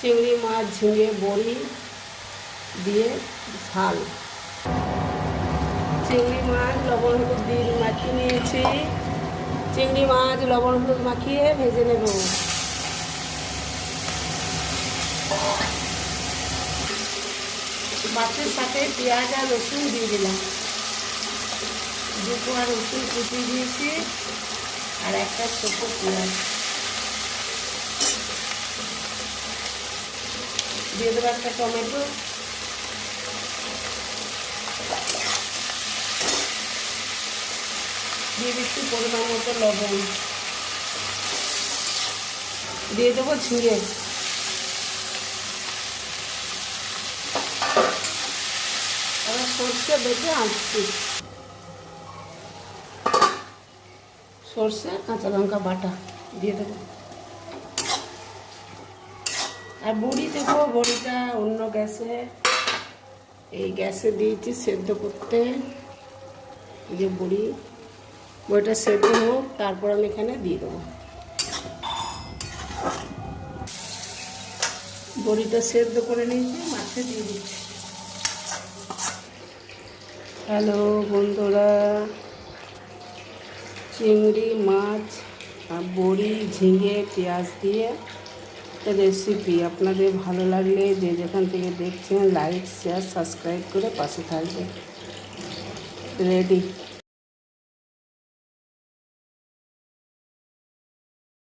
চিংড়ি মাছ ঝিঙে, বড়ি দিয়ে ঝাল। চিংড়ি মাছ, লবণ, হলুদ দিয়ে মাখিয়ে নিয়েছি। চিংড়ি মাছ, লবণ, হলুদ মাখিয়ে ভেজে নেব। মাছের সাথে পেঁয়াজ আর রসুন দিয়ে দিলাম। দুটো আর রসুন কুচিয়ে দিয়েছি, আর একটা ছোটো পেঁয়াজ। দিয়ে দেবো একটা টমেটো। দিয়ে দিচ্ছি পরিমাণ মতো লবণ। দিয়ে দেবো ঝিঙে। সর্ষে বেটে আনছি সর্ষে, কাঁচা লঙ্কা বাটা দিয়ে দেবো। আর বড়ি দেবো, বড়িটা অন্য গ্যাসে, এই গ্যাসে দিয়েছি সেদ্ধ করতে। এই যে বড়ি, বড়িটা সেদ্ধ হোক, তারপর আমি এখানে দিয়ে দেবো। বড়িটা সেদ্ধ করে নিয়েছি, মাছে দিয়ে দিচ্ছি। হ্যালো বন্ধুরা, চিংড়ি, মাছ, আর বড়ি, ঝিঙে, পেঁয়াজ দিয়ে রেসিপি আপনাদের ভালো লাগলে যে যেখান থেকে দেখছেন লাইক শেয়ার সাবস্ক্রাইব করে পাশে থাকবে রেডি